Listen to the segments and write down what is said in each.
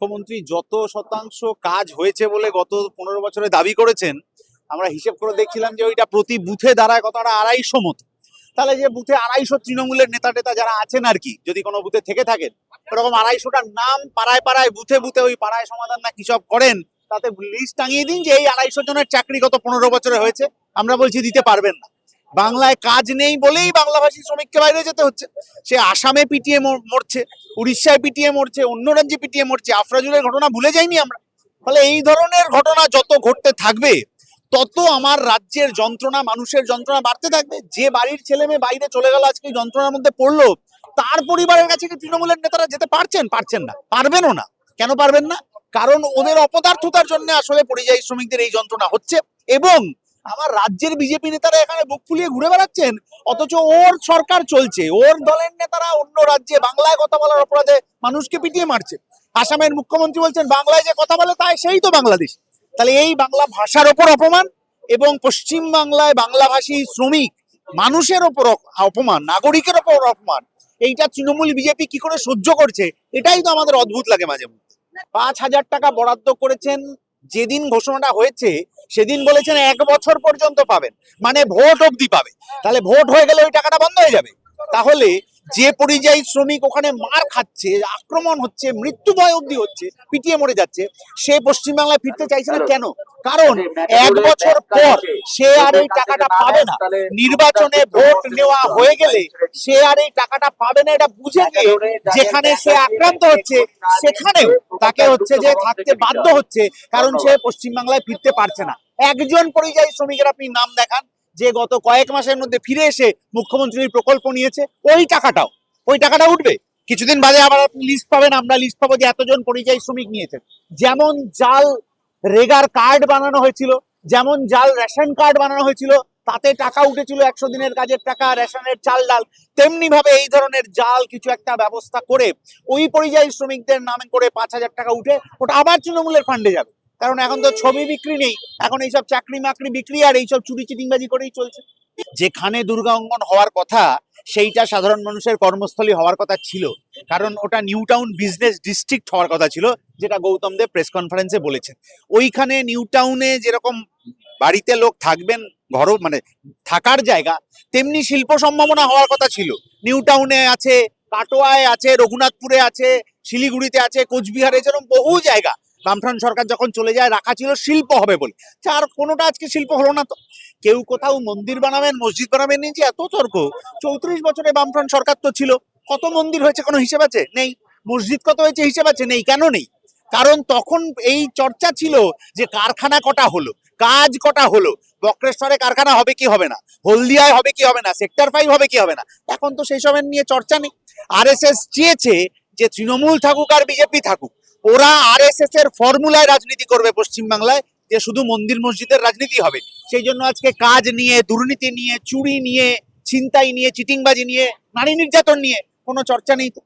মুখ্যমন্ত্রী যত শতাংশ কাজ হয়েছে বলে গত পনেরো বছরে দাবি করেছেন, আমরা হিসেব করে দেখছিলাম যে ওইটা প্রতি বুথে দাঁড়ায় কতটা আড়াইশো মতো। তাহলে যে বুথে আড়াইশো তৃণমূলের নেতা টেতা যারা আছেন আর কি, যদি কোনো বুথে থেকে থাকেন, ওরকম আড়াইশোটার নাম পাড়ায় পাড়ায়, বুথে বুথে ওই পাড়ায় সমাধান না কি সব করেন, তাতে লিস্ট টাঙিয়ে দিন যে এই আড়াইশো জনের চাকরি গত পনেরো বছরে হয়েছে, আমরা বলছি দিতে পারবেন না। বাংলায় কাজ নেই বলেই বাংলাভাষী শ্রমিককে বাইরে যেতে হচ্ছে। সে আসামে পিটিয়ে মরছে, উড়িষ্যায় পিটিয়ে মরছে অন্য রাজ্যে পিটিয়ে মরছে, আফরাজুলের ঘটনা ভুলে যাইনি আমরা। ফলে এই ধরনের ঘটনা যত ঘটতে থাকবে, তত আমার রাজ্যের যন্ত্রণা, মানুষের যন্ত্রণা বাড়তে থাকবে। যে বাড়ির ছেলে মেয়ে বাইরে চলে গেল আজকে যন্ত্রণার মধ্যে পড়ল, তার পরিবারের কাছে কি তৃণমূলের নেতারা যেতে পারছেন? পারছেন না। পারবেনও না। কেন পারবেন না? কারণ ওদের অপদার্থতার জন্য আসলে পরিযায়ী শ্রমিকদের এই যন্ত্রণা হচ্ছে এবং আমার রাজ্যের বিজেপি নেতারা এখানে বুক ফুলিয়ে ঘুরে বেড়াচ্ছেন? অথচ ওর সরকার চলছে। ওর দলের নেতারা অন্য রাজ্যে বাংলায় কথা বলার অপরাধে মানুষকে পিটিয়ে মারছে। আসামের মুখ্যমন্ত্রী বলছেন, বাংলায় যে কথা বলে তাই সেই তো বাংলাদেশ। তাহলে এই বাংলা ভাষার ওপর অপমান এবং পশ্চিম বাংলায় বাংলাভাষী শ্রমিক, মানুষের ওপর অপমান, নাগরিকের ওপর অপমান, এইটা তৃণমূল বিজেপি কি করে সহ্য করছে? এটাই তো আমাদের অদ্ভুত লাগে মাঝে মধ্যে। পাঁচ হাজার টাকা বরাদ্দ করেছেন যেদিন ঘোষণাটা হয়েছে, সেদিন বলেছেন এক বছর পর্যন্ত পাবেন। মানে ভোট অবধি পাবে। তাহলে ভোট হয়ে গেলে ওই টাকাটা বন্ধ হয়ে যাবে। তাহলে যে পরিযায়ী শ্রমিক ওখানে মার খাচ্ছে আক্রমণ হচ্ছে মৃত্যু ভয় অবধি হচ্ছে পিটিয়ে মরে যাচ্ছে সে পশ্চিমবাংলায় ফিরতে চাইছে না কেন? কারণ এক বছর পর সে আর এই টাকাটা পাবে না। নির্বাচনে ভোট নেওয়া হয়ে গেলে সে আর এই টাকাটা পাবে না। এটা বুঝে গিয়ে যেখানে সে আক্রান্ত হচ্ছে সেখানেও তাকে হচ্ছে যে থাকতে বাধ্য হচ্ছে কারণ সে পশ্চিমবাংলায় ফিরতে পারছে না। একজন পরিযায়ী শ্রমিকের আপনি নাম দেখান। যে গত কয়েক মাসের মধ্যে ফিরে এসে মুখ্যমন্ত্রীর প্রকল্প নিয়েছে, ওই টাকাটাও, ওই টাকাটা উঠবে। কিছুদিন বাদে আবার আপনি লিস্ট পাবেন, আমরা লিস্ট পাবো যে এতজন পরিযায়ী শ্রমিক নিয়েছেন। যেমন জাল রেগার কার্ড বানানো হয়েছিল, যেমন জাল রেশন কার্ড বানানো হয়েছিল, তাতে টাকা উঠেছিল একশো দিনের কাজের টাকা, রেশনের চাল ডাল তেমনি ভাবে এই ধরনের জাল কিছু একটা ব্যবস্থা করে ওই পরিযায়ী শ্রমিকদের নামে করে পাঁচ হাজার টাকা উঠে, ওটা আবার তৃণমূলের ফান্ডে যাবে। কারণ এখন তো ছবি বিক্রি নেই। এখন এইসব চাকরি মাকরি বিক্রি আর এইসব চুরি চিটিংবাজি করেই চলছে। যেখানে দুর্গা অঙ্গন হওয়ার কথা, সেইটা সাধারণ মানুষের কর্মস্থলী হওয়ার কথা ছিল। কারণ ওটা নিউ টাউন বিজনেস ডিস্ট্রিক্ট হওয়ার কথা ছিল, যেটা গৌতম দেব প্রেস কনফারেন্সে বলেছেন। ওইখানে নিউ টাউনে যেরকম বাড়িতে লোক থাকবেন, ঘরও মানে থাকার জায়গা, তেমনি শিল্প সম্ভাবনা হওয়ার কথা ছিল। নিউ টাউনে আছে, কাটোয়ায় আছে, রঘুনাথপুরে আছে, শিলিগুড়িতে আছে, কোচবিহারে যেরকম বহু জায়গা। বামফ্রন্ট সরকার যখন চলে যায়, রাখা ছিল শিল্প হবে বলে। আর কোনোটা আজকে শিল্প হলো না তো। কেউ কোথাও মন্দির বানাবেন, মসজিদ বানাবেন নিয়ে যে এত তর্ক। চৌত্রিশ বছরে বামফ্রন্ট সরকার তো ছিল। কত মন্দির হয়েছে কোনো হিসেব আছে? নেই। মসজিদ কত হয়েছে হিসেব আছে? নেই। কেন নেই? কারণ তখন এই চর্চা ছিল যে কারখানা কটা হলো, কাজ কটা হলো, বক্রেশ্বরে কারখানা হবে কি হবে না, হলদিয়ায় হবে কি হবে না, সেক্টর ফাইভ হবে কি হবে না। এখন তো সেই সবের নিয়ে চর্চা নেই। আরএসএস চেয়েছে যে তৃণমূল থাকুক আর বিজেপি থাকুক। ওরা আরএসএস এর ফর্মুলায় রাজনীতি করবে পশ্চিমবাংলায় যে শুধু মন্দির মসজিদের রাজনীতি হবে। সেই জন্য আজকে কাজ নিয়ে, দুর্নীতি নিয়ে, চুরি নিয়ে, ছিনতাই নিয়ে, চিটিংবাজি নিয়ে, নারী নির্যাতন নিয়ে কোনো চর্চা নেই তো।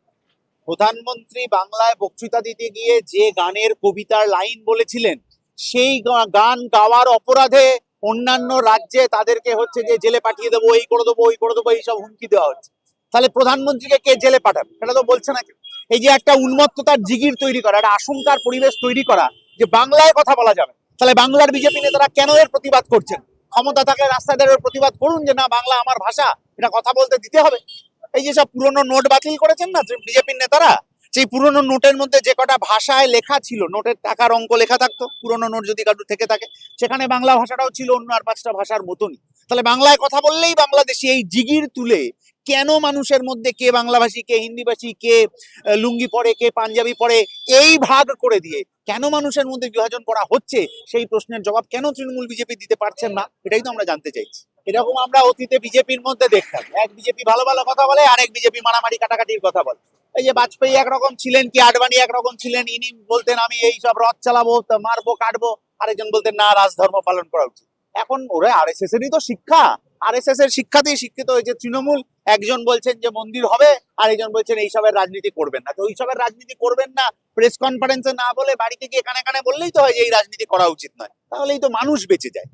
প্রধানমন্ত্রী বাংলায় বক্তৃতা দিতে গিয়ে যে গানের কবিতার লাইন বলেছিলেন, সেই গান গাওয়ার অপরাধে অন্যান্য রাজ্যে তাদেরকে হচ্ছে যে জেলে পাঠিয়ে দেবো, এই করে দেবো, ওই করে দেবো, এইসব হুমকি দেওয়া হচ্ছে। তাহলে প্রধানমন্ত্রীকে কে জেলে পাঠাবে? সেটা তো বলছে না কেউ। এই যে একটা উন্মত্ততার জিগির তৈরি করা, একটা আশঙ্কার পরিবেশ তৈরি করা, যে বাংলায় কথা বলা যাবে। তাহলে বাংলার বিজেপি নেতারা কেন এর প্রতিবাদ করছেন? ক্ষমতা থাকলে রাস্তায় দাঁড়িয়ে প্রতিবাদ করুন যে, না, বাংলা আমার ভাষা, এটা কথা বলতে দিতে হবে। এই যে সব পুরনো নোট বাতিল করেছেন না বিজেপির নেতারা? সেই পুরনো নোটের মধ্যে যে কটা ভাষায় লেখা ছিল, নোটের টাকার অঙ্ক লেখা থাকতো, পুরনো নোট যদি কারোর থেকে থাকে, সেখানে বাংলা ভাষাটাও ছিল অন্য আর পাঁচটা ভাষার মতনই। তাহলে বাংলায় কথা বললেই বাংলাদেশি এই জিগির তুলে কেন মানুষের মধ্যে কে বাংলাভাষী, কে হিন্দিভাষী, কে লুঙ্গি পরে, কে পাঞ্জাবি পরে, এই ভাগ করে দিয়ে কেন মানুষের মধ্যে বিভাজন করা হচ্ছে? সেই প্রশ্নের জবাব কেন তৃণমূল বিজেপি দিতে পারছেন না? এটাই তো আমরা জানতে চাইছি। এরকম আমরা অতীতে বিজেপির মধ্যে দেখতাম। এক বিজেপি ভালো ভালো কথা বলে, আরেক বিজেপি মারামারি কাটাকাটির কথা বলে। এই যে বাজপেয়ী একরকম ছিলেন কি আডবাণী একরকম ছিলেন, ইনি বলতেন, আমি এই সব রথ চালাবো মারবো, কাটবো। আরেকজন বলতেন, না, রাজধর্ম পালন করা উচিত। এখন ওরা আর এস এরই তো শিক্ষা। আর এস এর শিক্ষাতেই শিক্ষিত হয়েছে তৃণমূল। একজন বলছেন যে মন্দির হবে আর একজন বলছেন এইসবের রাজনীতি করবেন না। তো ওইসবের রাজনীতি করবেন না প্রেস কনফারেন্সে না বলে বাড়িতে গিয়ে এখানে এখানে বললেই তো হয় যে এই রাজনীতি করা উচিত নয়। তাহলেই তো মানুষ বেঁচে যায়।